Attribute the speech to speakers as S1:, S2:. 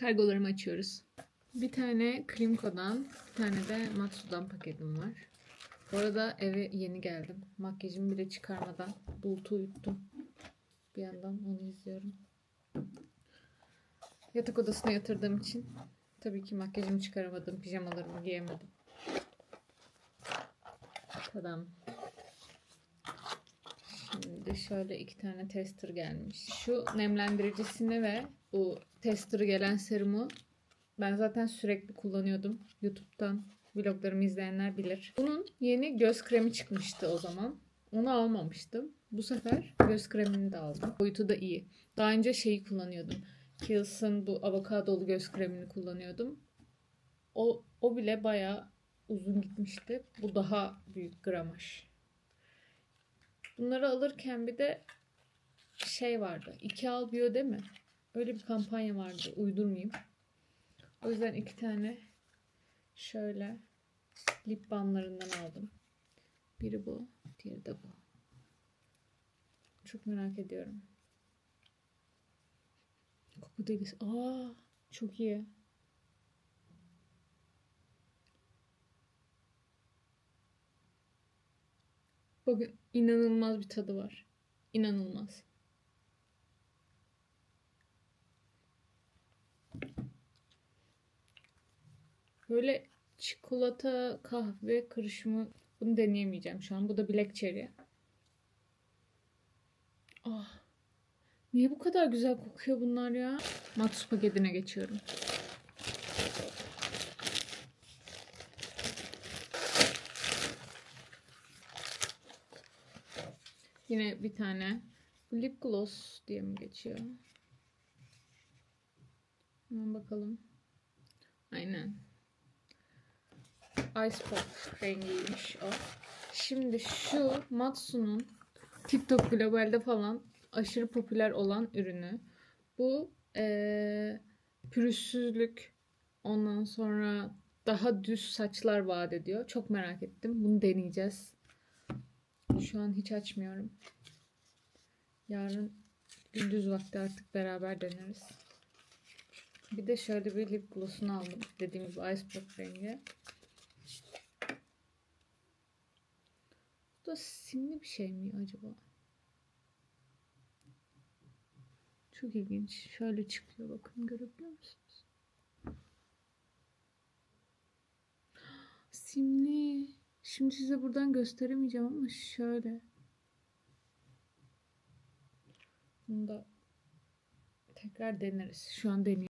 S1: Kargolarımı açıyoruz. Bir tane Klimko'dan, bir tane de Matsu'dan paketim var. Bu arada eve yeni geldim. Makyajımı bile çıkarmadan bulutu uyuttum. Bir yandan onu izliyorum. Yatak odasına yatırdığım için tabii ki makyajımı çıkaramadım. Pijamalarımı giyemedim. Tadam. Şimdi şöyle iki tane tester gelmiş. Şu nemlendiricisini ve bu tester'ı gelen serumu ben zaten sürekli kullanıyordum. YouTube'dan vloglarımı izleyenler bilir. Bunun yeni göz kremi çıkmıştı o zaman. Onu almamıştım. Bu sefer göz kremini de aldım. Boyutu da iyi. Daha önce şeyi kullanıyordum. Kiehl's'ın bu avokadolu göz kremini kullanıyordum. O, o bile bayağı uzun gitmişti. Bu daha büyük gramaj. Bunları alırken bir de şey vardı. İki al biyo değil mi? Öyle bir kampanya vardı. Uydurmayayım. O yüzden iki tane şöyle lip balmlarından aldım. Biri bu, diğeri de bu. Çok merak ediyorum. Koku delisi. Aa, çok iyi. Bakın inanılmaz bir tadı var. İnanılmaz. Böyle çikolata kahve karışımı bunu deneyemeyeceğim şu an. Bu da Black Cherry. Ah. Niye bu kadar güzel kokuyor bunlar ya? Matsu paketine geçiyorum. Yine bir tane lip gloss diye mi geçiyor? Hemen bakalım. Aynen. Ice Pop rengiymiş o. Şimdi şu Matsu'nun TikTok globalde falan aşırı popüler olan ürünü. Bu eee pürüzsüzlük ondan sonra daha düz saçlar vaat ediyor. Çok merak ettim. Bunu deneyeceğiz. Şu an hiç açmıyorum. Yarın gündüz vakti artık beraber deneriz. Bir de şöyle bir lip gloss'unu aldım. Dediğim gibi Ice Pop rengi. Bu da simli bir şey mi acaba? Çok ilginç. Şöyle çıkıyor bakın görebiliyor musunuz? Simli. Şimdi size buradan gösteremeyeceğim ama şöyle. Bunu da tekrar deneriz. Şu an deniyorum.